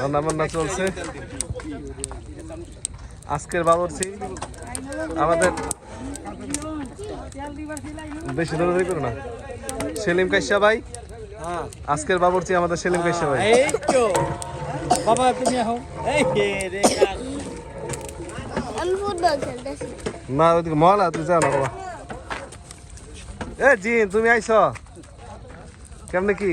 রান্না বান্না চলছে। আজকের বাবরচি আমাদের বেশি দৌড়াদৌড়ি করো না। সেলিম কাইসা ভাই আজকের বাবরচি আমাদের সেলিম কাইসা ভাই। বাবা তুমি এখন না ওইদিকে মহলা তুই যাও না বাবা। এ জি তুমি আইছ কেমনে কি?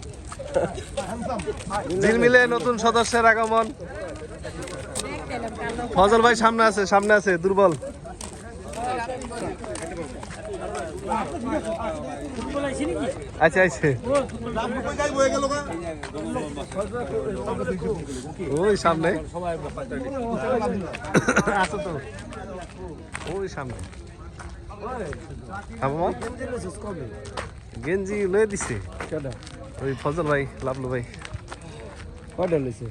ঝিলমিলে নতুন সদস্যের আগমন। ফজল ভাই সামনে আছে সামনে আছে, দুর্বল। ওই সামনে। গেঞ্জি লয়ে দিছে। ওই ফজল ভাই লাভলু ভাই। কয়টা লইছে?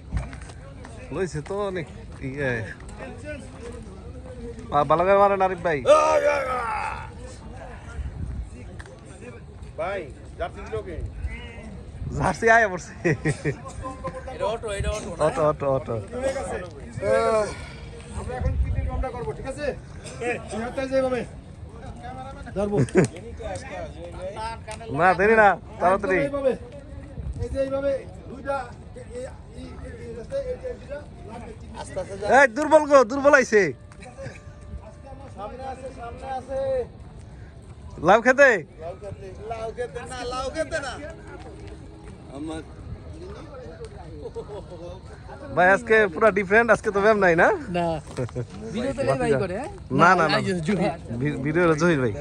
লইছে তো অনেক ইয়ে। বালাগার মারেন আরিফ ভাই। ভাই জার্সি আয়া পড়ছে। Auto auto auto auto auto. আমরা এখন পিটি আমরা করব ঠিক আছে? যেভাবে না দেরি না তাড়াতাড়ি। দুর্বল গো দুর্বল আইছে। লাউ খেতে? ভাই আজকে পুরো ডিফারেন্ট আজকে তো ব্যায়াম নাই না? না। হ্যাঁ? না না না ভিডিও জহির ভাই।